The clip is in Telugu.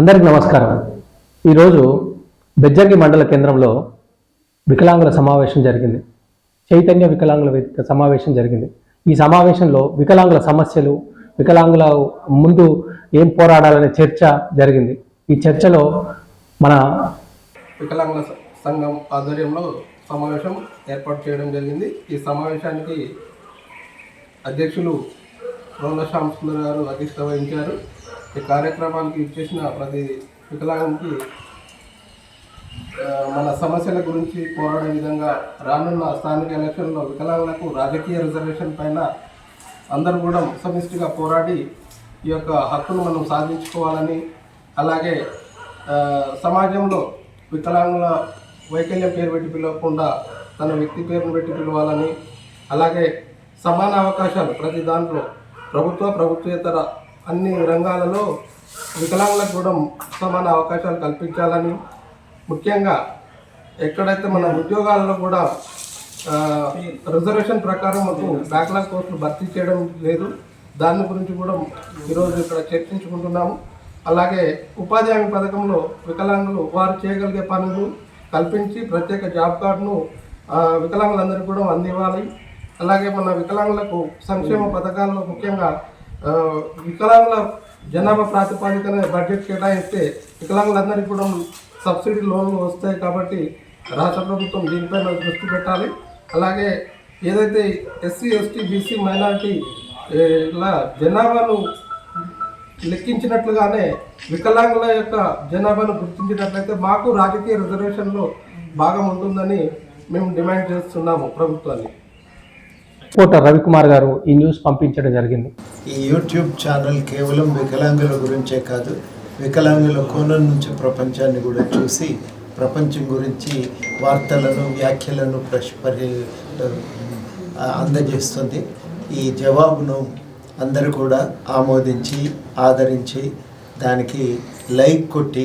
అందరికి నమస్కారం. ఈరోజు బెజ్జంగి మండల కేంద్రంలో వికలాంగుల సమావేశం జరిగింది. చైతన్య వికలాంగుల వేదిక సమావేశం జరిగింది. ఈ సమావేశంలో వికలాంగుల సమస్యలు వికలాంగుల ముందు ఏం పోరాడాలనే చర్చ జరిగింది. ఈ చర్చలో మన వికలాంగుల సంఘం ఆధ్వర్యంలో సమావేశం ఏర్పాటు చేయడం జరిగింది. ఈ సమావేశానికి అధ్యక్షులు రోల శ్యామ్ సుందర్ గారు అధ్యక్షత వహించారు. ఈ కార్యక్రమానికి ఇచ్చేసిన ప్రతి వికలాంగునికి మన సమస్యల గురించి పోరాడే విధంగా రానున్న స్థానిక ఎలక్షన్లో వికలాంగులకు రాజకీయ రిజర్వేషన్ పైన అందరూ కూడా సమిష్టిగా పోరాడి ఈ యొక్క హక్కును మనం సాధించుకోవాలని అలాగే సమాజంలో వికలాంగుల వైకల్యం పేరు పెట్టి పిలవకుండా తన వ్యక్తి పేరును పెట్టి పిలవాలని అలాగే సమాన అవకాశాలు ప్రతి దాంట్లో ప్రభుత్వ ప్రభుత్వేతర అన్ని రంగాలలో వికలాంగులకు కూడా సమాన అవకాశాలు కల్పించాలని ముఖ్యంగా ఎక్కడైతే మన ఉద్యోగాలలో కూడా రిజర్వేషన్ ప్రకారం మాకు బ్యాక్లాగ్ పోస్టులు భర్తీ చేయడం లేదు. దాని గురించి కూడా ఈరోజు ఇక్కడ చర్చించుకుంటున్నాము. అలాగే ఉపాధి హామీ పథకంలో వికలాంగులు వారు చేయగలిగే పనులు కల్పించి ప్రత్యేక జాబ్ కార్డును వికలాంగులందరికీ కూడా అందివ్వాలి. అలాగే మన వికలాంగులకు సంక్షేమ పథకాల్లో ముఖ్యంగా వికలాంగుల జనాభా ప్రాతిపాదికన బడ్జెట్ కేటాయిస్తే వికలాంగులందరికీ కూడా సబ్సిడీ లోన్లు వస్తాయి కాబట్టి రాష్ట్ర ప్రభుత్వం దీనిపైన దృష్టి పెట్టాలి. అలాగే ఏదైతే ఎస్సీ ఎస్టీ బీసీ మైనారిటీ ఇలా జనాభాను లెక్కించినట్లుగానే వికలాంగుల యొక్క జనాభాను గుర్తించినట్లయితే మాకు రాజకీయ రిజర్వేషన్లో భాగం ఉంటుందని మేము డిమాండ్ చేస్తున్నాము ప్రభుత్వాన్ని. కోట రవికుమార్ గారు ఈ న్యూస్ పంపించడం జరిగింది. ఈ యూట్యూబ్ ఛానల్ కేవలం వికలాంగుల గురించే కాదు వికలాంగుల కోణం నుంచి ప్రపంచాన్ని కూడా చూసి ప్రపంచం గురించి వార్తలను వ్యాఖ్యలను ప్రశ్ పరి అందజేస్తుంది. ఈ జవాబును అందరూ కూడా ఆమోదించి ఆదరించి దానికి లైక్ కొట్టి